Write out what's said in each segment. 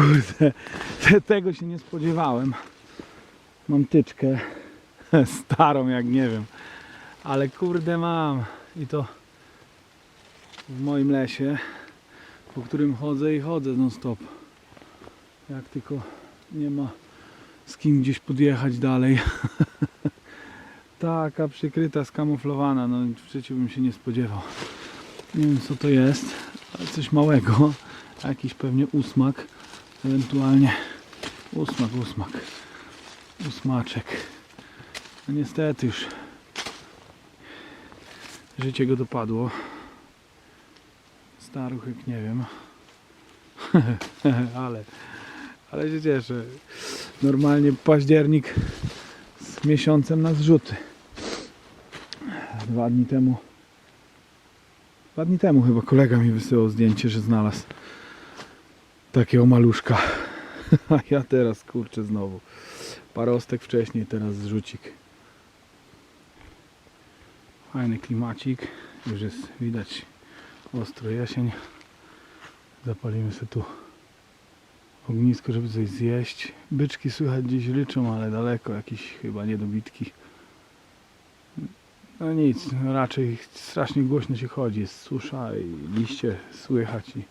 kurde, te- tego się nie spodziewałem. Mam tyczkę starą jak nie wiem, ale kurde mam i to w moim lesie, po którym chodzę i chodzę non stop. Jak tylko nie ma z kim gdzieś podjechać dalej. Taka przykryta, skamuflowana, no w życiu bym się nie spodziewał. Nie wiem co to jest, ale coś małego. Jakiś pewnie usmak, ewentualnie usmak, usmak, usmaczek. No niestety już życie go dopadło. Staruchyk nie wiem. ale, ale się cieszę. Normalnie październik z miesiącem na zrzuty. Dwa dni temu Dwa dni temu chyba kolega mi wysyłał zdjęcie, że znalazł takiego maluszka. A ja teraz kurczę znowu. Parostek wcześniej, teraz zrzucik. Fajny klimacik. Już jest widać ostro jesień. Zapalimy sobie tu ognisko, żeby coś zjeść. Byczki słychać gdzieś ryczą, ale daleko. Jakieś chyba niedobitki. No nic, raczej strasznie głośno się chodzi, jest susza i liście słychać i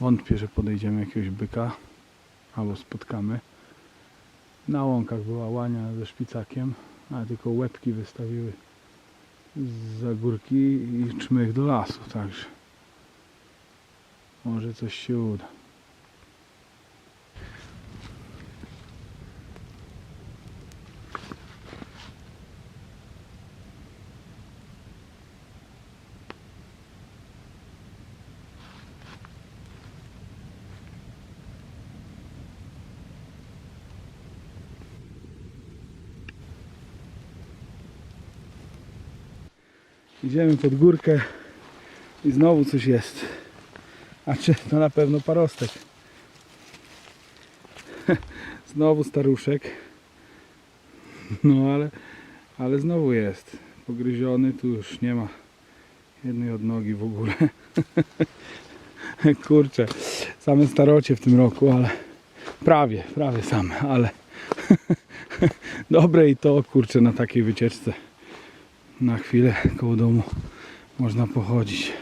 wątpię, że podejdziemy jakiegoś byka albo spotkamy. Na łąkach była łania ze szpicakiem, ale tylko łebki wystawiły za górki i czmych do lasu, także może coś się uda. Idziemy pod górkę i znowu coś jest. A czy to na pewno parostek? znowu staruszek. No ale, ale znowu jest. Pogryziony, tu już nie ma jednej odnogi w ogóle. Kurczę, same starocie w tym roku, ale prawie, prawie same, ale dobre i to kurczę na takiej wycieczce na chwilę koło domu można pochodzić.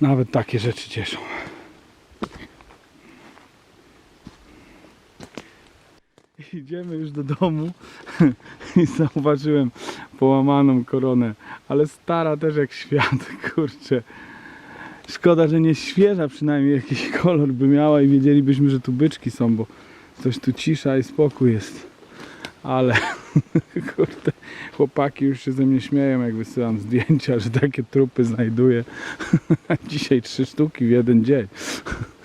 Nawet takie rzeczy cieszą. Idziemy już do domu i zauważyłem połamaną koronę, ale stara też jak świat, kurczę. Szkoda, że nie świeża przynajmniej jakiś kolor by miała i wiedzielibyśmy, że tu byczki są, bo coś tu cisza i spokój jest. Ale kurde, chłopaki już się ze mnie śmieją, jak wysyłam zdjęcia, że takie trupy znajduję. Dzisiaj trzy sztuki w jeden dzień.